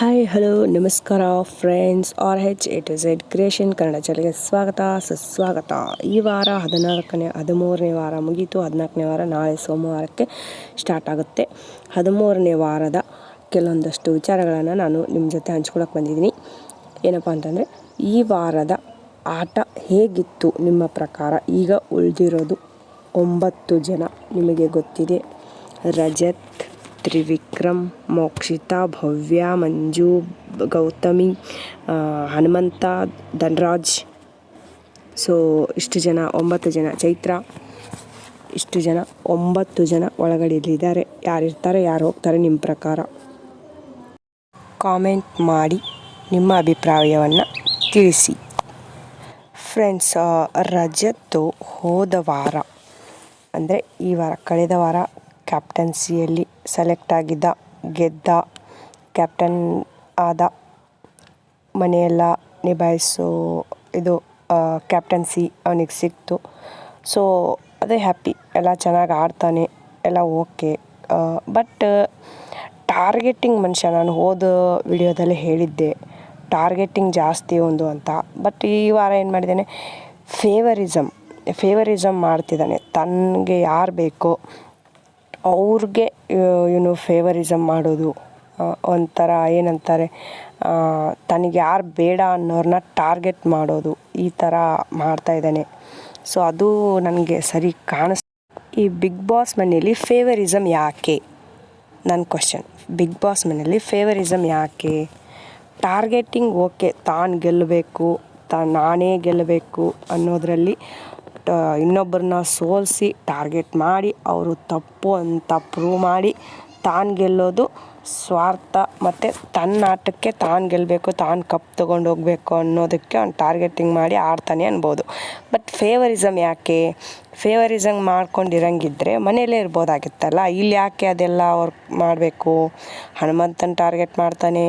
Hi hello ನಮಸ್ಕಾರ friends R H A to Z creation Kannada ಚಾನಲ್ಗೆ ಸ್ವಾಗತ, ಸುಸ್ವಾಗತ. ಈ ವಾರ ಹದಿನಾಲ್ಕನೇ, ಹದಿಮೂರನೇ ವಾರ ಮುಗೀತು. ಹದಿನಾಲ್ಕನೇ ವಾರ ನಾಳೆ ಸೋಮವಾರಕ್ಕೆ ಸ್ಟಾರ್ಟ್ ಆಗುತ್ತೆ. ಹದಿಮೂರನೇ ವಾರದ ಕೆಲವೊಂದಷ್ಟು ವಿಚಾರಗಳನ್ನು ನಾನು ನಿಮ್ಮ ಜೊತೆ ಹಂಚ್ಕೊಳಕ್ಕೆ ಬಂದಿದ್ದೀನಿ. ಏನಪ್ಪ ಅಂತಂದರೆ, ಈ ವಾರದ ಆಟ ಹೇಗಿತ್ತು ನಿಮ್ಮ ಪ್ರಕಾರ? ಈಗ ಉಳಿದಿರೋದು ಒಂಬತ್ತು ಜನ, ನಿಮಗೆ ಗೊತ್ತಿದೆ. ರಜತ್ ತ್ರಿವಿಕ್ರಮ್, ಮೋಕ್ಷಿತಾ, ಭವ್ಯ, ಮಂಜು, ಗೌತಮಿ ಹನುಮಂತ, ಧನ್ರಾಜ್. ಸೊ ಇಷ್ಟು ಜನ, ಒಂಬತ್ತು ಜನ, ಚೈತ್ರ. ಇಷ್ಟು ಜನ, ಒಂಬತ್ತು ಜನ ಒಳಗಡೆ ಯಾರಿರ್ತಾರೆ, ಯಾರು ಹೋಗ್ತಾರೆ ನಿಮ್ಮ ಪ್ರಕಾರ? ಕಾಮೆಂಟ್ ಮಾಡಿ ನಿಮ್ಮ ಅಭಿಪ್ರಾಯವನ್ನು ತಿಳಿಸಿ. ಫ್ರೆಂಡ್ಸ್ ರಜತ್ತು ಹೋದ ವಾರ, ಅಂದರೆ ಈ ವಾರ, ಕಳೆದ ವಾರ ಕ್ಯಾಪ್ಟನ್ಸಿಯಲ್ಲಿ ಸೆಲೆಕ್ಟ್ ಆಗಿದ್ದ, ಗೆದ್ದ ಕ್ಯಾಪ್ಟನ್ ಆದ ಮನೆಯೆಲ್ಲ ನಿಭಾಯಿಸೋ ಇದು ಕ್ಯಾಪ್ಟನ್ಸಿ ಅವನಿಗೆ ಸಿಕ್ತು. ಸೊ ಅದೇ ಹ್ಯಾಪಿ ಎಲ್ಲ ಚೆನ್ನಾಗಿ ಆಡ್ತಾನೆ. ಎಲ್ಲ ಓಕೆ ಬಟ್ ಟಾರ್ಗೆಟಿಂಗ್ ಮನುಷ್ಯ, ನಾನು ಹೋದ ವಿಡಿಯೋದಲ್ಲಿ ಹೇಳಿದ್ದೆ. ಟಾರ್ಗೆಟಿಂಗ್ ಜಾಸ್ತಿ ಒಂದು ಅಂತ. ಬಟ್ ಈ ವಾರ ಏನು ಮಾಡಿದ್ದಾನೆ ಫೇವರಿಸಮ್ ಫೇವರಿಸಮ್ ಮಾಡ್ತಿದ್ದಾನೆ. ತನಗೆ ಯಾರು ಬೇಕೋ ಅವ್ರಿಗೆ ಇವನು ಫೇವರಿಸಮ್ ಮಾಡೋದು. ಒಂಥರ ಏನಂತಾರೆ ತನಗೆ ಯಾರು ಬೇಡ ಅನ್ನೋರನ್ನ ಟಾರ್ಗೆಟ್ ಮಾಡೋದು. ಈ ಥರ ಮಾಡ್ತಾಯಿದ್ದಾನೆ ಸೊ ಅದು ನನಗೆ ಸರಿ ಕಾಣಿಸ್, ಈ ಬಿಗ್ ಬಾಸ್ ಮನೆಯಲ್ಲಿ ಫೇವರಿಸಮ್ ಯಾಕೆ? ನನ್ನ ಕ್ವಶನ್ ಬಿಗ್ ಬಾಸ್ ಮನೆಯಲ್ಲಿ ಫೇವರಿಸಮ್ ಯಾಕೆ? ಟಾರ್ಗೆಟಿಂಗ್ ಓಕೆ, ತಾನು ಗೆಲ್ಲಬೇಕು ತಾ, ನಾನೇ ಗೆಲ್ಲಬೇಕು ಅನ್ನೋದರಲ್ಲಿ ಇನ್ನೊಬ್ಬರನ್ನ ಸೋಲಿಸಿ ಟಾರ್ಗೆಟ್ ಮಾಡಿ ಅವರು ತಪ್ಪು ಅಂತ ಪ್ರೂವ್ ಮಾಡಿ ತಾನು ಗೆಲ್ಲೋದು ಸ್ವಾರ್ಥ ಮತ್ತು ತನ್ನ ಆಟಕ್ಕೆ ತಾನು ಗೆಲ್ಲಬೇಕು ತಾನು ಕಪ್ ತೊಗೊಂಡು ಹೋಗಬೇಕು ಅನ್ನೋದಕ್ಕೆ ಅವ್ನು ಟಾರ್ಗೆಟಿಂಗ್ ಮಾಡಿ ಆಡ್ತಾನೆ ಅನ್ಬೋದು. ಬಟ್ ಫೇವರಿಸಮ್ ಯಾಕೆ? ಫೇವರಿಸಮ್ ಮಾಡ್ಕೊಂಡಿರಂಗಿದ್ರೆ ಮನೆಯಲ್ಲೇ ಇರ್ಬೋದಾಗಿತ್ತಲ್ಲ? ಇಲ್ಲಿ ಯಾಕೆ ಅದೆಲ್ಲ ಅವ್ರು ಮಾಡಬೇಕು? ಹನುಮಂತನ ಟಾರ್ಗೆಟ್ ಮಾಡ್ತಾನೆ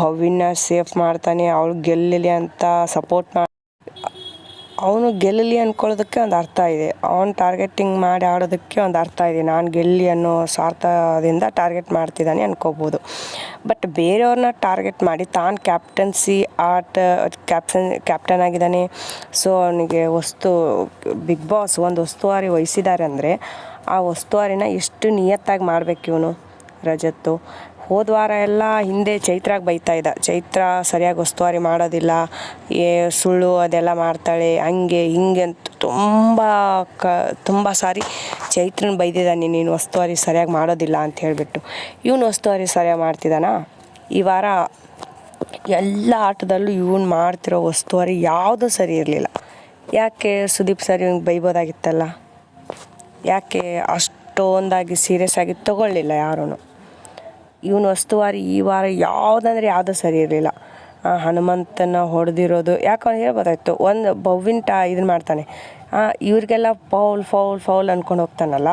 ಭವ್ಯನ ಸೇಫ್ ಮಾಡ್ತಾನೆ, ಅವಳು ಗೆಲ್ಲಲಿ ಅಂತ ಸಪೋರ್ಟ್ ಮಾಡಿ ಅವನು ಗೆಲ್ಲಲಿ ಅಂದ್ಕೊಳ್ಳೋದಕ್ಕೆ ಒಂದು ಅರ್ಥ ಇದೆ. ಅವನು ಟಾರ್ಗೆಟಿಂಗ್ ಮಾಡಿ ಆಡೋದಕ್ಕೆ ಒಂದು ಅರ್ಥ ಇದೆ. ನಾನು ಗೆಲ್ಲಿ ಅನ್ನೋ ಸ್ವಾರ್ಥದಿಂದ ಟಾರ್ಗೆಟ್ ಮಾಡ್ತಿದ್ದಾನೆ ಅನ್ಕೋಬೋದು. ಬಟ್ ಬೇರೆಯವ್ರನ್ನ ಟಾರ್ಗೆಟ್ ಮಾಡಿ ತಾನು ಕ್ಯಾಪ್ಟನ್ಸಿ ಆಟ ಕ್ಯಾಪ್ಟನ್ ಕ್ಯಾಪ್ಟನ್ ಆಗಿದ್ದಾನೆ. ಸೊ ಅವನಿಗೆ ವಸ್ತು ಬಿಗ್ ಬಾಸ್ ಒಂದು ಉಸ್ತುವಾರಿ ವಹಿಸಿದ್ದಾರೆ ಅಂದರೆ ಆ ಉಸ್ತುವಾರಿನ ಎಷ್ಟು ನಿಯತ್ತಾಗಿ ಮಾಡಬೇಕು ಇವನು ರಜತ್ತು? ಹೋದ ವಾರ ಎಲ್ಲ ಹಿಂದೆ ಚೈತ್ರಾಗ ಬೈತಾ ಇದ್ದ. ಚೈತ್ರ ಸರಿಯಾಗಿ ಉಸ್ತುವಾರಿ ಮಾಡೋದಿಲ್ಲ. ಏ, ಸುಳ್ಳು ಅದೆಲ್ಲ ಮಾಡ್ತಾಳೆ. ಹಂಗೆ, ಹಿಂಗೆ ಅಂತ ತುಂಬ ಕ, ತುಂಬ ಸಾರಿ ಚೈತ್ರನ ಬೈದಿದ್ದಾನೆ. ನೀನು ಉಸ್ತುವಾರಿ ಸರಿಯಾಗಿ ಮಾಡೋದಿಲ್ಲ ಅಂತ ಹೇಳಿಬಿಟ್ಟು. ಇವನು ಉಸ್ತುವಾರಿ ಸರಿಯಾಗಿ ಮಾಡ್ತಿದ್ದಾನಾ? ಈ ವಾರ ಎಲ್ಲ ಆಟದಲ್ಲೂ ಇವನು ಮಾಡ್ತಿರೋ ಉಸ್ತುವಾರಿ ಯಾವುದೂ ಸರಿ ಇರಲಿಲ್ಲ. ಯಾಕೆ ಸುದೀಪ್ ಸರ್ ಇವ್ನಿಗೆ ಬೈಬೋದಾಗಿತ್ತಲ್ಲ? ಯಾಕೆ ಅಷ್ಟೊಂದಾಗಿ ಸೀರಿಯಸ್ ಆಗಿ ತಗೊಳ್ಳಿಲ್ಲ ಯಾರೂ ಇವನು ವಸ್ತುವಾರಿ ಈ ವಾರ ಯಾವುದಂದ್ರೆ ಯಾವುದೂ ಸರಿ ಇರಲಿಲ್ಲ. ಹನುಮಂತನ ಹೊಡೆದಿರೋದು. ಯಾಕೆ ಅವ್ನು ಹೇಳ್ಬೋದಾಯ್ತು ಒಂದು ಬವ್ವಿನ ಟಾ ಇದನ್ನ ಮಾಡ್ತಾನೆ ಇವ್ರಿಗೆಲ್ಲ ಫೌಲ್ ಫೌಲ್ ಫೌಲ್ ಅಂದ್ಕೊಂಡು ಹೋಗ್ತಾನಲ್ಲ?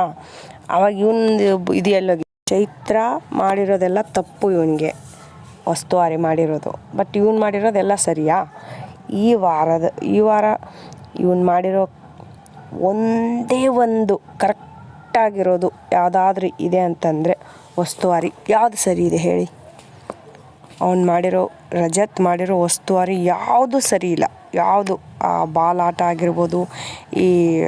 ಅವಾಗ ಇವನು ಇದು ಎಲ್ಲೋಗಿ ಚೈತ್ರ ಮಾಡಿರೋದೆಲ್ಲ ತಪ್ಪು ಇವನಿಗೆ. ವಸ್ತುವಾರಿ ಮಾಡಿರೋದು. ಬಟ್ ಇವನು ಮಾಡಿರೋದೆಲ್ಲ ಸರಿಯಾ? ಈ ವಾರದ, ಈ ವಾರ ಇವನು ಮಾಡಿರೋ ಒಂದೇ ಒಂದು ಕರೆಕ್ಟಾಗಿರೋದು ಯಾವುದಾದ್ರೂ ಇದೆ ಅಂತಂದರೆ ಉಸ್ತುವಾರಿ ಯಾವುದು ಸರಿ ಇದೆ ಹೇಳಿ. ಅವನು ಮಾಡಿರೋ, ರಜತ್ ಮಾಡಿರೋ ಉಸ್ತುವಾರಿ ಯಾವುದು ಸರಿ ಇಲ್ಲ. ಯಾವುದು? ಆ ಬಾಲ್ ಆಟ ಆಗಿರ್ಬೋದು, ಈ,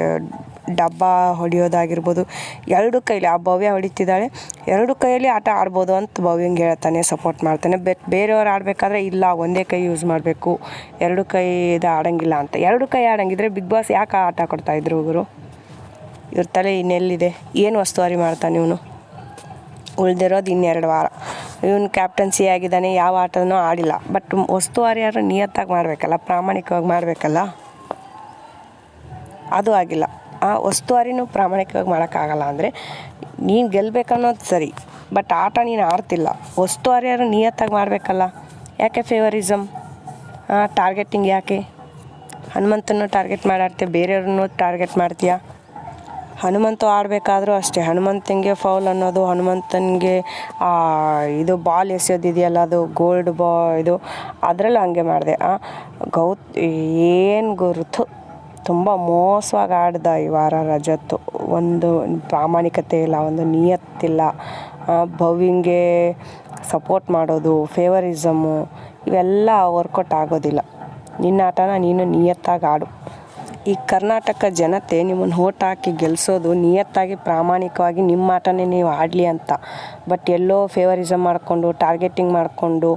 ಡಬ್ಬ ಹೊಡೆಯೋದಾಗಿರ್ಬೋದು, ಎರಡು ಕೈಲಿ, ಆ ಭವ್ಯ ಹೊಡಿತಿದ್ದಾಳೆ. ಎರಡು ಕೈಯಲ್ಲಿ ಆಟ ಆಡ್ಬೋದು ಅಂತ ಭವ್ಯಂಗೆ ಹೇಳ್ತಾನೆ ಸಪೋರ್ಟ್ ಮಾಡ್ತಾನೆ. ಬೆಟ್ ಬೇರೆಯವ್ರು ಆಡಬೇಕಾದ್ರೆ ಇಲ್ಲ, ಒಂದೇ ಕೈ ಯೂಸ್ ಮಾಡಬೇಕು. ಎರಡು ಕೈ ಇದು ಆಡಂಗಿಲ್ಲ ಅಂತ. ಎರಡು ಕೈ ಆಡಂಗಿದ್ರೆ ಬಿಗ್ ಬಾಸ್ ಯಾಕೆ ಆಟ ಕೊಡ್ತಾಯಿದ್ರು ಇವರು ಇವ್ರ ತಲೆ ಇನ್ನೆಲ್ಲಿದೆ? ಏನು ವಸ್ತುವಾರಿ ಮಾಡ್ತಾನೆ ಇವನು? ಉಳ್ದಿರೋದು ಇನ್ನೆರಡು ವಾರ. ಇವನು ಕ್ಯಾಪ್ಟನ್ಸಿ ಆಗಿದ್ದಾನೆ, ಯಾವ ಆಟನೂ ಆಡಿಲ್ಲ. ಬಟ್ ವಸ್ತುವಾರಿ ಯಾರು ನಿಯತ್ತಾಗಿ ಮಾಡಬೇಕಲ್ಲ, ಪ್ರಾಮಾಣಿಕವಾಗಿ ಮಾಡಬೇಕಲ್ಲ? ಅದು ಆಗಿಲ್ಲ. ಆ ವಸ್ತುವಾರಿನೂ ಪ್ರಾಮಾಣಿಕವಾಗಿ ಮಾಡೋಕ್ಕಾಗಲ್ಲ ಅಂದರೆ ನೀನು ಗೆಲ್ಲಬೇಕನ್ನೋದು ಸರಿ ಬಟ್ ಆಟ ನೀನು ಆಡ್ತಿಲ್ಲ. ವಸ್ತುವಾರಿ ಯಾರು ನಿಯತ್ತಾಗಿ ಮಾಡಬೇಕಲ್ಲ? ಯಾಕೆ ಫೇವರಿಸಮ್ ಟಾರ್ಗೆಟಿಂಗ್ ಯಾಕೆ? ಹನುಮಂತನೂ ಟಾರ್ಗೆಟ್ ಮಾಡಾಡ್ತೀಯ ಬೇರೆಯವ್ರನ್ನೂ ಟಾರ್ಗೆಟ್ ಮಾಡ್ತೀಯಾ? ಹನುಮಂತ ಆಡಬೇಕಾದ್ರೂ ಅಷ್ಟೇ. ಹನುಮಂತನಿಗೆ ಫೌಲ್ ಅನ್ನೋದು, ಹನುಮಂತನಿಗೆ ಇದು ಬಾಲ್ ಎಸೆಯೋದಿದೆಯಲ್ಲ, ಅದು ಗೋಲ್ಡ್ ಬಾ ಇದು, ಅದರಲ್ಲಿ ಹಂಗೆ ಮಾಡಿದೆ. ಗೌತ್, ಏನು ಗುರುತು. ತುಂಬ ಮೋಸವಾಗಿ ಆಡ್ದ ಈ ವಾರ ರಜತ್ತು. ಒಂದು ಪ್ರಾಮಾಣಿಕತೆ ಇಲ್ಲ, ಒಂದು ನಿಯತ್ತಿಲ್ಲ. ಭವ್ಯಂಗೆ ಸಪೋರ್ಟ್ ಮಾಡೋದು ಫೇವರಿಸಮು ಇವೆಲ್ಲ ವರ್ಕೌಟ್ ಆಗೋದಿಲ್ಲ. ನಿನ್ನ ಆಟನ ನೀನು ನಿಯತ್ತಾಗಿ ಆಡು. ಈ ಕರ್ನಾಟಕ ಜನತೆ ನಿಮ್ಮನ್ನು ಓಟ್ ಹಾಕಿ ಗೆಲ್ಲಿಸೋದು ನಿಯತ್ತಾಗಿ ಪ್ರಾಮಾಣಿಕವಾಗಿ ನಿಮ್ಮ ಆಟನೇ ನೀವು ಆಡಲಿ ಅಂತ. ಬಟ್ ಎಲ್ಲೋ ಫೇವರಿಸಮ್ ಮಾಡಿಕೊಂಡು ಟಾರ್ಗೆಟಿಂಗ್ ಮಾಡಿಕೊಂಡು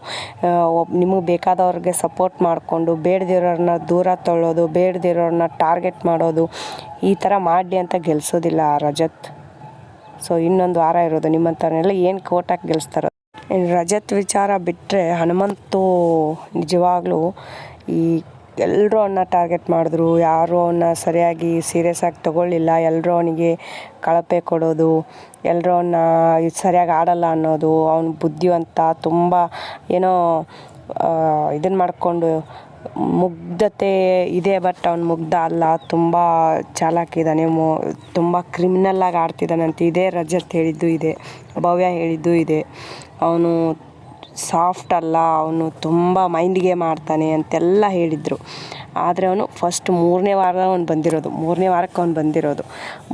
ನಿಮಗೆ ಬೇಕಾದವ್ರಿಗೆ ಸಪೋರ್ಟ್ ಮಾಡಿಕೊಂಡು ಬೇಡದಿರೋರನ್ನ ದೂರ ತೊಳೋದು ಬೇಡದಿರೋರನ್ನ ಟಾರ್ಗೆಟ್ ಮಾಡೋದು, ಈ ಥರ ಮಾಡಲಿ ಅಂತ ಗೆಲ್ಲಿಸೋದಿಲ್ಲ ರಜತ್. ಸೊ ಇನ್ನೊಂದು ವಾರ ಇರೋದು ನಿಮ್ಮಂಥವ್ರನ್ನೆಲ್ಲ ಏನು ಕೋಟ್ ಹಾಕಿ ಗೆಲ್ಲಿಸ್ತಾರೋ ರಜತ್ ವಿಚಾರ ಬಿಟ್ಟರೆ ಹನುಮಂತು ನಿಜವಾಗ್ಲೂ ಈ ಎಲ್ಲರೂ ಅವನ್ನ ಟಾರ್ಗೆಟ್ ಮಾಡಿದ್ರು. ಯಾರೂ ಅವನ್ನ ಸರಿಯಾಗಿ ಸೀರಿಯಸ್ ಆಗಿ ತಗೊಳ್ಳಿಲ್ಲ. ಎಲ್ಲರೂ ಅವನಿಗೆ ಕಳಪೆ ಕೊಡೋದು ಎಲ್ಲರೂ ಅವನ್ನ ಸರಿಯಾಗಿ ಆಡಲ್ಲ ಅನ್ನೋದು, ಅವ್ನು ಬುದ್ಧಿವಂತ ತುಂಬ ಏನೋ ಇದನ್ನು ಮಾಡಿಕೊಂಡು ಮುಗ್ಧತೆ ಇದೆ ಬಟ್ ಅವ್ನು ಮುಗ್ಧ ಅಲ್ಲ. ತುಂಬ ಚಾಲಾಕಿದ್ದಾನೆ ಮೋ, ತುಂಬ ಕ್ರಿಮಿನಲ್ಲಾಗಿ ಆಡ್ತಿದ್ದಾನಂತೆ ಇದೇ ರಜತ್ ಹೇಳಿದ್ದು ಇದೆ, ಭವ್ಯ ಹೇಳಿದ್ದು ಇದೆ. ಅವನು ಸಾಫ್ಟ್ ಅಲ್ಲ, ಅವನು ತುಂಬ ಮೈಂಡ್ಗೆ ಮಾಡ್ತಾನೆ ಅಂತೆಲ್ಲ ಹೇಳಿದರು. ಆದರೆ ಅವನು ಫಸ್ಟ್ ಮೂರನೇ ವಾರ ಅವನು ಬಂದಿರೋದು, ಮೂರನೇ ವಾರಕ್ಕೆ ಅವನು ಬಂದಿರೋದು.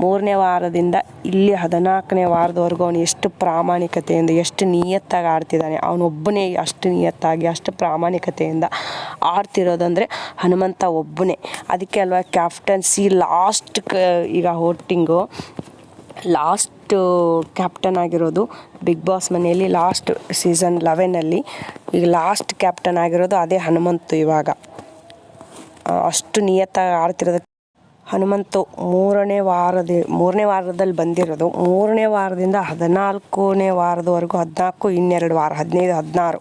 ಮೂರನೇ ವಾರದಿಂದ ಇಲ್ಲಿ ಹದಿನಾಲ್ಕನೇ ವಾರದವರೆಗೂ ಅವನು ಎಷ್ಟು ಪ್ರಾಮಾಣಿಕತೆಯಿಂದ, ಎಷ್ಟು ನಿಯತ್ತಾಗಿ ಆಡ್ತಿದ್ದಾನೆ. ಅವನೊಬ್ಬನೇ ಅಷ್ಟು ನಿಯತ್ತಾಗಿ, ಅಷ್ಟು ಪ್ರಾಮಾಣಿಕತೆಯಿಂದ ಆಡ್ತಿರೋದಂದರೆ ಹನುಮಂತ ಒಬ್ಬನೇ. ಅದಕ್ಕೆ ಅಲ್ವಾ ಕ್ಯಾಪ್ಟನ್ಸಿ ಲಾಸ್ಟ್ ಈಗ ಹೋಟಿಂಗು ಲಾಸ್ಟು ಕ್ಯಾಪ್ಟನ್ ಆಗಿರೋದು ಬಿಗ್ ಬಾಸ್ ಮನೆಯಲ್ಲಿ ಲಾಸ್ಟ್ ಸೀಸನ್ ಲೆವೆನಲ್ಲಿ ಈಗ ಲಾಸ್ಟ್ ಕ್ಯಾಪ್ಟನ್ ಆಗಿರೋದು ಅದೇ ಹನುಮಂತು ಇವಾಗ. ಅಷ್ಟು ನಿಯತ್ತಾಗಿ ಆಡ್ತಿರೋದು. ಹನುಮಂತು ಮೂರನೇ ವಾರದ, ಮೂರನೇ ವಾರದಲ್ಲಿ ಬಂದಿರೋದು. ಮೂರನೇ ವಾರದಿಂದ ಹದಿನಾಲ್ಕನೇ ವಾರದವರೆಗೂ, ಹದಿನಾಲ್ಕು, ಇನ್ನೆರಡು ವಾರ, ಹದಿನೈದು, ಹದಿನಾರು,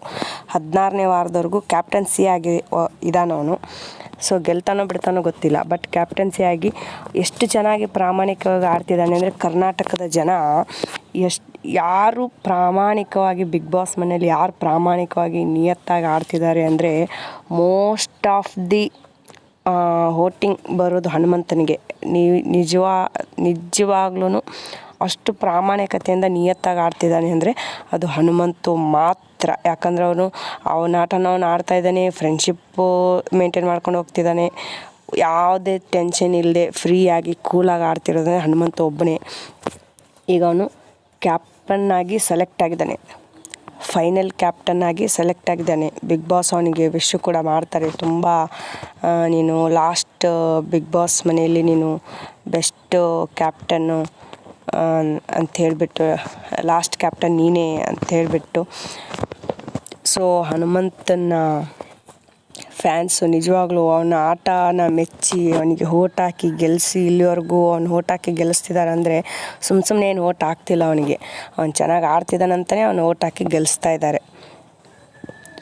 ಹದಿನಾರನೇ ವಾರದವರೆಗೂ ಕ್ಯಾಪ್ಟನ್ಸಿ ಆಗಿ ಇದಾನವನು. ಸೊ ಗೆಲ್ತಾನೋ ಬಿಡ್ತಾನೋ ಗೊತ್ತಿಲ್ಲ. ಬಟ್ ಕ್ಯಾಪ್ಟನ್ಸಿ ಆಗಿ ಎಷ್ಟು ಚೆನ್ನಾಗಿ ಪ್ರಾಮಾಣಿಕವಾಗಿ ಆಡ್ತಿದ್ದಾನೆ ಅಂದರೆ ಕರ್ನಾಟಕದ ಜನ ಎಷ್ಟು, ಯಾರು ಪ್ರಾಮಾಣಿಕವಾಗಿ ಬಿಗ್ ಬಾಸ್ ಮನೆಯಲ್ಲಿ ಯಾರು ಪ್ರಾಮಾಣಿಕವಾಗಿ ನಿಯತ್ತಾಗಿ ಆಡ್ತಿದ್ದಾರೆ ಅಂದರೆ ಮೋಸ್ಟ್ ಆಫ್ ದಿ ಹೋಟಿಂಗ್ ಬರೋದು ಹನುಮಂತನಿಗೆ. ನಿಜವಾ ನಿಜವಾಗ್ಲೂ ಅಷ್ಟು ಪ್ರಾಮಾಣಿಕತೆಯಿಂದ ನಿಯತ್ತಾಗಿ ಆಡ್ತಿದ್ದಾನೆ ಅಂದರೆ ಅದು ಹನುಮಂತು ಮಾತ್ರ. ಯಾಕಂದ್ರೆ ಅವನು, ಅವನ ಆಟನ ಅವನು ಆಡ್ತಾ ಇದ್ದಾನೆ ಫ್ರೆಂಡ್ಶಿಪ್ಪು ಮೇಂಟೈನ್ ಮಾಡ್ಕೊಂಡು ಹೋಗ್ತಿದ್ದಾನೆ. ಯಾವುದೇ ಟೆನ್ಷನ್ ಇಲ್ಲದೆ ಫ್ರೀಯಾಗಿ ಕೂಲಾಗಿ ಆಡ್ತಿರೋದಂದ್ರೆ ಹನುಮಂತ ಒಬ್ಬನೇ. ಈಗ ಅವನು ಕ್ಯಾಪ್ಟನ್ನಾಗಿ ಸೆಲೆಕ್ಟ್ ಆಗಿದ್ದಾನೆ. ಫೈನಲ್ ಕ್ಯಾಪ್ಟನ್ ಆಗಿ ಸೆಲೆಕ್ಟ್ ಆಗಿದ್ದಾನೆ. ಬಿಗ್ ಬಾಸ್ ಅವನಿಗೆ ವಿಶ್ ಕೂಡ ಮಾಡ್ತಾರೆ. ತುಂಬ ನೀನು ಲಾಸ್ಟ್ ಬಿಗ್ ಬಾಸ್ ಮನೆಯಲ್ಲಿ ನೀನು ಬೆಸ್ಟ್ ಕ್ಯಾಪ್ಟನ್ನು ಅಂತ ಹೇಳಿಬಿಟ್ಟು ಲಾಸ್ಟ್ ಕ್ಯಾಪ್ಟನ್ ನೀನೇ ಅಂತ ಹೇಳಿಬಿಟ್ಟು. ಸೊ ಹನುಮಂತನ ಫ್ಯಾನ್ಸು ನಿಜವಾಗ್ಲೂ ಅವನ ಆಟನ ಮೆಚ್ಚಿ, ಅವನಿಗೆ ಓಟ್ ಹಾಕಿ ಗೆಲ್ಲಿಸಿ ಇಲ್ಲಿವರೆಗೂ ಅವ್ನು ಓಟ್ ಹಾಕಿ ಗೆಲ್ಲಿಸ್ತಿದ್ದಾರೆ ಅಂದರೆ ಸುಮ್ಮ ಸುಮ್ಮನೆ ಏನು ಓಟ್ ಹಾಕ್ತಿಲ್ಲ ಅವನಿಗೆ. ಅವ್ನು ಚೆನ್ನಾಗಿ ಆಡ್ತಿದ್ದಾನಂತಲೇ ಅವ್ನು ಓಟ್ ಹಾಕಿ ಗೆಲ್ಲಿಸ್ತಾ ಇದ್ದಾರೆ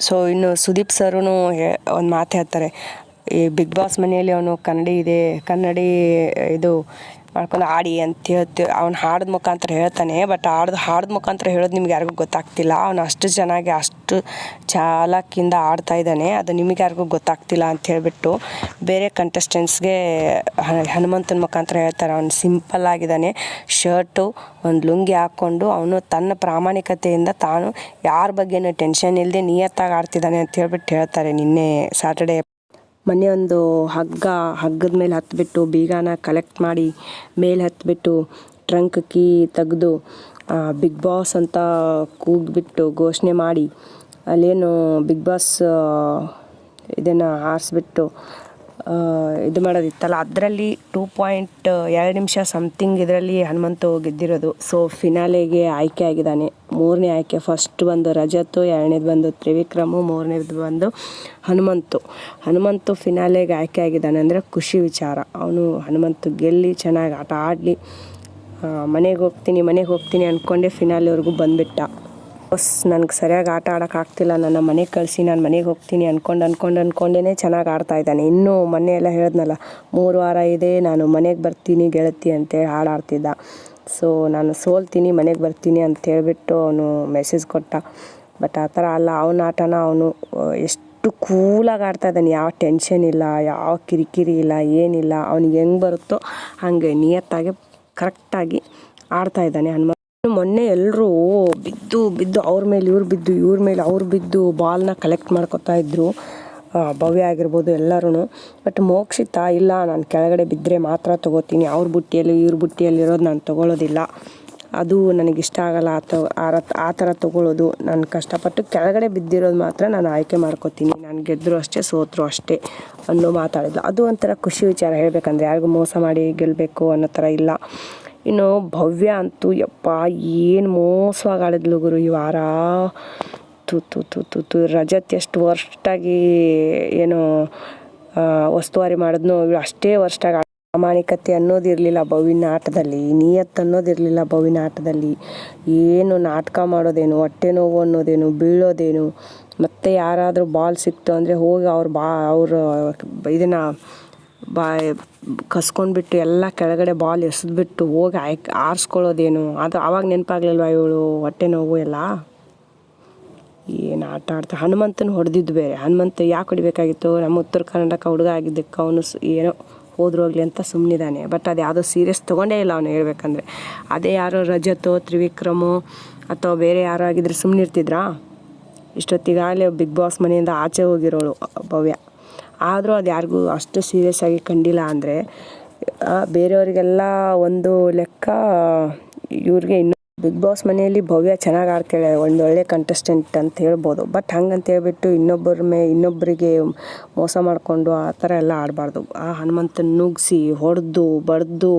ಸೊ ಇನ್ನು ಸುದೀಪ್ ಸರೂ ಒಂದು ಮಾತು ಹೇಳ್ತಾರೆ, ಈ ಬಿಗ್ ಬಾಸ್ ಮನೆಯಲ್ಲಿ ಅವನು ಕನ್ನಡಿ ಇದೆ, ಕನ್ನಡಿ ಇದು ಮಾಡ್ಕೊಂಡು ಆಡಿ ಅಂತ ಹೇಳ್ತೀವಿ ಅವ್ನು ಹಾಡಿದ ಮುಖಾಂತರ ಹೇಳ್ತಾನೆ ಬಟ್ ಹಾಡ್ದು ಹಾಡಿದ ಮುಖಾಂತರ ಹೇಳೋದು ನಿಮ್ಗೆ ಯಾರಿಗೂ ಗೊತ್ತಾಗ್ತಿಲ್ಲ. ಅವನು ಅಷ್ಟು ಚೆನ್ನಾಗಿ ಅಷ್ಟು ಚಾಲಾಕಿಂದ ಆಡ್ತಾ ಇದ್ದಾನೆ, ಅದು ನಿಮಗೆ ಯಾರಿಗೂ ಗೊತ್ತಾಗ್ತಿಲ್ಲ ಅಂತ ಹೇಳಿಬಿಟ್ಟು ಬೇರೆ ಕಂಟೆಸ್ಟೆಂಟ್ಸ್ಗೆ ಹನುಮಂತನ ಮುಖಾಂತರ ಹೇಳ್ತಾರೆ. ಅವ್ನು ಸಿಂಪಲ್ ಆಗಿದ್ದಾನೆ. ಶರ್ಟು, ಒಂದು ಲುಂಗಿ ಹಾಕ್ಕೊಂಡು ಅವನು ತನ್ನ ಪ್ರಾಮಾಣಿಕತೆಯಿಂದ ತಾನು ಯಾರ ಬಗ್ಗೆನೂ ಟೆನ್ಷನ್ ಇಲ್ಲದೆ ನಿಯತ್ತಾಗಿ ಆಡ್ತಿದ್ದಾನೆ ಅಂತ ಹೇಳ್ಬಿಟ್ಟು ಹೇಳ್ತಾರೆ ನಿನ್ನೆ ಸಾಟರ್ಡೇ ಮೊನ್ನೆ ಒಂದು ಹಗ್ಗ, ಹಗ್ಗದ ಮೇಲೆ ಹತ್ತಿಬಿಟ್ಟು ಬೀಗಾನ ಕಲೆಕ್ಟ್ ಮಾಡಿ ಮೇಲೆ ಹತ್ತಿಬಿಟ್ಟು ಟ್ರಂಕ್ ಕೀ ತೆಗೆದು ಬಿಗ್ ಬಾಸ್ ಅಂತ ಕೂಗಿಬಿಟ್ಟು ಘೋಷಣೆ ಮಾಡಿ, ಅಲ್ಲೇನು ಬಿಗ್ ಬಾಸ್ ಇದನ್ನು ಆರಿಸ್ಬಿಟ್ಟು ಇದು ಮಾಡೋದಿತ್ತಲ್ಲ, ಅದರಲ್ಲಿ ಟೂ ಪಾಯಿಂಟ್ ಎರಡು ನಿಮಿಷ ಸಮಥಿಂಗ್ ಇದರಲ್ಲಿ ಹನುಮಂತು ಗೆದ್ದಿರೋದು. ಸೊ ಫಿನಾಲೆಗೆ ಆಯ್ಕೆ ಆಗಿದ್ದಾನೆ. ಮೂರನೇ ಆಯ್ಕೆ ಫಸ್ಟ್ ಬಂದು ರಜತ್ತು, ಎರಡನೇದು ಬಂದು ತ್ರಿವಿಕ್ರಮು, ಮೂರನೇದು ಬಂದು ಹನುಮಂತು. ಹನುಮಂತು ಫಿನಾಲೆಗೆ ಆಯ್ಕೆ ಆಗಿದ್ದಾನೆ ಅಂದರೆ ಖುಷಿ ವಿಚಾರ. ಅವನು ಹನುಮಂತು ಗೆಲ್ಲಿ, ಚೆನ್ನಾಗಿ ಆಟ ಆಡಲಿ. ಮನೆಗೆ ಹೋಗ್ತೀನಿ ಮನೆಗೆ ಹೋಗ್ತೀನಿ ಅಂದ್ಕೊಂಡೆ ಫಿನಾಲೆವರೆಗೂ ಬಂದುಬಿಟ್ಟ. ನನಗೆ ಸರಿಯಾಗಿ ಆಟ ಆಡೋಕ್ಕಾಗ್ತಿಲ್ಲ ನನ್ನ ಮನೆಗೆ ಕಳಿಸಿ, ನಾನು ಮನೆಗೆ ಹೋಗ್ತೀನಿ ಅಂದ್ಕೊಂಡು ಅಂದ್ಕೊಂಡು ಅಂದ್ಕೊಂಡೇ ಚೆನ್ನಾಗಿ ಆಡ್ತಾ ಇದ್ದಾನೆ. ಇನ್ನೂ ಮೊನ್ನೆ ಎಲ್ಲ ಹೇಳಿದ್ನಲ್ಲ, ಮೂರು ವಾರ ಇದೆ, ನಾನು ಮನೆಗೆ ಬರ್ತೀನಿ ಗೆಳತಿ ಅಂತೇಳಿ ಹಾಡು ಆಡ್ತಿದ್ದ ಸೊ ನಾನು ಸೋಲ್ತೀನಿ, ಮನೆಗೆ ಬರ್ತೀನಿ ಅಂತ ಹೇಳಿಬಿಟ್ಟು ಅವನು ಮೆಸೇಜ್ ಕೊಟ್ಟ. ಬಟ್ ಆ ಥರ ಅಲ್ಲ, ಅವನ ಆಟನ ಅವನು ಎಷ್ಟು ಕೂಲಾಗಿ ಆಡ್ತಾ ಇದ್ದಾನೆ. ಯಾವ ಟೆನ್ಷನ್ ಇಲ್ಲ, ಯಾವ ಕಿರಿಕಿರಿ ಇಲ್ಲ, ಏನಿಲ್ಲ. ಅವ್ನಿಗೆ ಹೆಂಗೆ ಬರುತ್ತೋ ಹಾಗೆ ನಿಯತ್ತಾಗಿ ಕರೆಕ್ಟಾಗಿ ಆಡ್ತಾ ಇದ್ದಾನೆ ಹನುಮ ಮೊನ್ನೆ ಎಲ್ಲರೂ ಬಿದ್ದು ಬಿದ್ದು, ಅವ್ರ ಮೇಲೆ, ಇವ್ರು ಬಿದ್ದು, ಇವ್ರ ಮೇಲೆ, ಅವ್ರು ಬಿದ್ದು ಬಾಲ್ನ ಕಲೆಕ್ಟ್ ಮಾಡ್ಕೊತಾ ಇದ್ರು. ಭವ್ಯ ಆಗಿರ್ಬೋದು ಎಲ್ಲರೂ ಬಟ್ ಮೋಕ್ಷಿತ ಇಲ್ಲ, ನಾನು ಕೆಳಗಡೆ ಬಿದ್ದರೆ ಮಾತ್ರ ತೊಗೋತೀನಿ. ಅವ್ರ ಬುಟ್ಟಿಯಲ್ಲಿ, ಇವ್ರ ಬುಟ್ಟಿಯಲ್ಲಿರೋದು ನಾನು ತೊಗೊಳ್ಳೋದಿಲ್ಲ ಅದು ನನಗಿಷ್ಟ ಆಗಲ್ಲ. ಆ ತ, ಆ ಥರ ತೊಗೊಳ್ಳೋದು ನಾನು ಕಷ್ಟಪಟ್ಟು ಕೆಳಗಡೆ ಬಿದ್ದಿರೋದು ಮಾತ್ರ ನಾನು ಆಯ್ಕೆ ಮಾಡ್ಕೋತೀನಿ. ನಾನು ಗೆದ್ದರು ಅಷ್ಟೇ, ಸೋತರು ಅಷ್ಟೇ ಅನ್ನೋ ಮಾತಾಡಿದ್ಲು ಅದು ಒಂಥರ ಖುಷಿ ವಿಚಾರ ಹೇಳಬೇಕಂದ್ರೆ. ಯಾರಿಗೂ ಮೋಸ ಮಾಡಿ ಗೆಲ್ಲಬೇಕು ಅನ್ನೋ ಥರ ಇಲ್ಲ. ಇನ್ನು ಭವ್ಯ ಅಂತೂ ಯಪ್ಪ, ಏನು ಮೋಸವಾಗಿ ಆಡಿದ್ಲು ಗುರು ಈ ವಾರ. ತು ತು ತು ತು ತು ರಜತ್ ಎಷ್ಟು ವರ್ಷಾಗಿ ಏನು ವಸ್ತುವಾರಿ ಮಾಡಿದ್ನು ಅಷ್ಟೇ ವರ್ಷ್ಟಾಗಿ ಪ್ರಾಮಾಣಿಕತೆ ಅನ್ನೋದಿರಲಿಲ್ಲ ಭವಿನ ಆಟದಲ್ಲಿ ನಿಯತ್ತು ಅನ್ನೋದಿರಲಿಲ್ಲ ಭವಿನ ಆಟದಲ್ಲಿ ಏನು ನಾಟಕ ಮಾಡೋದೇನು, ಹೊಟ್ಟೆ ನೋವು ಅನ್ನೋದೇನು, ಬೀಳೋದೇನು, ಮತ್ತು ಯಾರಾದರೂ ಬಾಲ್ ಸಿಕ್ತು ಅಂದರೆ ಹೋಗಿ ಅವ್ರು ಬಾ, ಅವ್ರ ಇದನ್ನು ಬಾ ಕಸ್ಕೊಂಡ್ಬಿಟ್ಟು ಎಲ್ಲ ಕೆಳಗಡೆ ಬಾಲ್ ಎಸೆದ್ಬಿಟ್ಟು ಹೋಗಿ ಆಯ್ಕೆ ಆರಿಸ್ಕೊಳ್ಳೋದೇನು? ಅದು ಆವಾಗ ನೆನಪಾಗ್ಲಿಲ್ವಾ ಇವಳು ಹೊಟ್ಟೆ ನೋವು ಎಲ್ಲ? ಏನು ಆಟ ಆಡ್ತಾ ಹನುಮಂತನ ಹೊಡೆದಿದ್ದು ಬೇರೆ. ಹನುಮಂತ ಯಾಕೆ ಹೊಡಿಬೇಕಾಗಿತ್ತು? ನಮ್ಮ ಉತ್ತರ ಕರ್ನಾಟಕ ಹುಡುಗ ಆಗಿದ್ದಕ್ಕೆ ಅವನು ಏನೋ ಹೋದ್ರು ಹೋಗ್ಲಿ ಅಂತ ಸುಮ್ಮನಿದ್ದಾನೆ ಬಟ್ ಅದು ಯಾವುದೋ ಸೀರಿಯಸ್ ತೊಗೊಂಡೇ ಇಲ್ಲ ಅವನು ಹೇಳ್ಬೇಕಂದ್ರೆ. ಅದೇ ಯಾರೋ ರಜತೋ, ತ್ರಿವಿಕ್ರಮೋ ಅಥವಾ ಬೇರೆ ಯಾರೋ ಆಗಿದ್ರೆ ಸುಮ್ಮನಿರ್ತಿದ್ರಾ ಇಷ್ಟೊತ್ತಿಗಾಗಲೇ ಬಿಗ್ ಬಾಸ್ ಮನೆಯಿಂದ ಆಚೆ ಹೋಗಿರೋಳು ಭವ್ಯ. ಆದರೂ ಅದು ಯಾರಿಗೂ ಅಷ್ಟು ಸೀರಿಯಸ್ ಆಗಿ ಕಂಡಿಲ್ಲ ಅಂದರೆ ಬೇರೆಯವರಿಗೆಲ್ಲ ಒಂದು ಲೆಕ್ಕ, ಇವ್ರಿಗೆ ಇನ್ನೂ ಬಿಗ್ ಬಾಸ್ ಮನೆಯಲ್ಲಿ ಭವ್ಯ ಚೆನ್ನಾಗಿ ಆಡ್ತಾಳೆ ಒಳ್ಳೆ ಕಂಟೆಸ್ಟೆಂಟ್ ಅಂತ ಹೇಳ್ಬೋದು. ಬಟ್ ಹಂಗಂತ ಹೇಳ್ಬಿಟ್ಟು ಇನ್ನೊಬ್ಬರ ಮೇ, ಇನ್ನೊಬ್ಬರಿಗೆ ಮೋಸ ಮಾಡಿಕೊಂಡು ಆ ಥರ ಎಲ್ಲ ಆಡಬಾರ್ದು. ಆ ಹನುಮಂತನ ನುಗ್ಗಿಸಿ ಹೊಡೆದು, ಬಡ್ದು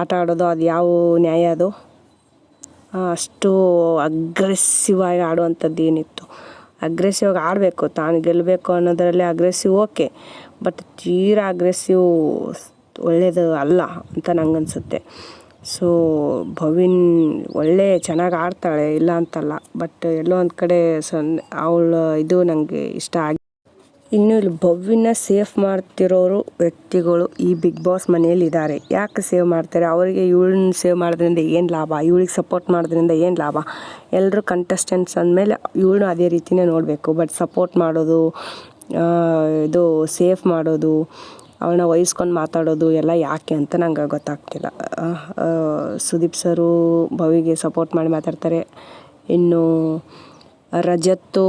ಆಟ ಆಡೋದು ಅದು ಯಾವ ನ್ಯಾಯ ಅದು? ಅಷ್ಟು ಅಗ್ರೆಸಿವ್ ಆಗಿ ಆಡುವಂಥದ್ದು ಏನಿತ್ತು? ಅಗ್ರೆಸಿವ್ ಆಗಿ ಆಡಬೇಕು, ತಾನು ಗೆಲ್ಲಬೇಕು ಅನ್ನೋದರಲ್ಲಿ ಅಗ್ರೆಸಿವ್ ಓಕೆ ಬಟ್ ತೀರಾ ಅಗ್ರೆಸಿವ್ ಒಳ್ಳೆಯದು ಅಲ್ಲ ಅಂತ ನಂಗೆ ಅನಿಸುತ್ತೆ. ಸೊ ಭವಿನ್ ಒಳ್ಳೆ ಚೆನ್ನಾಗಿ ಆಡ್ತಾಳೆ ಇಲ್ಲ ಅಂತಲ್ಲ ಬಟ್ ಎಲ್ಲೋ ಒಂದು ಕಡೆ ಸೊನ್ ಅವಳ ಇದು ನನಗೆ ಇಷ್ಟ ಆಗಿ ಇನ್ನು ಇಲ್ಲಿ ಭವ್ಯನ ಸೇಫ್ ಮಾಡ್ತಿರೋರು ವ್ಯಕ್ತಿಗಳು ಈ ಬಿಗ್ ಬಾಸ್ ಮನೆಯಲ್ಲಿ ಇದ್ದಾರೆ ಯಾಕೆ ಸೇವ್ ಮಾಡ್ತಾರೆ? ಅವರಿಗೆ ಇವಳನ್ನ ಸೇವ್ ಮಾಡೋದ್ರಿಂದ ಏನು ಲಾಭ? ಇವಳಿಗೆ ಸಪೋರ್ಟ್ ಮಾಡೋದ್ರಿಂದ ಏನು ಲಾಭ? ಎಲ್ಲರೂ ಕಂಟೆಸ್ಟೆಂಟ್ಸ್ ಅಂದಮೇಲೆ ಇವಳನ್ನೂ ಅದೇ ರೀತಿಯೇ ನೋಡಬೇಕು. ಬಟ್ ಸಪೋರ್ಟ್ ಮಾಡೋದು ಇದು ಸೇಫ್ ಮಾಡೋದು, ಅವಳನ್ನ ವಹಿಸ್ಕೊಂಡು ಮಾತಾಡೋದು ಎಲ್ಲ ಯಾಕೆ ಅಂತ ನಂಗೆ ಗೊತ್ತಾಗ್ತಿಲ್ಲ. ಸುದೀಪ್ ಸರು ಭವಿಗೆ ಸಪೋರ್ಟ್ ಮಾಡಿ ಮಾತಾಡ್ತಾರೆ. ಇನ್ನು ರಜತ್ತು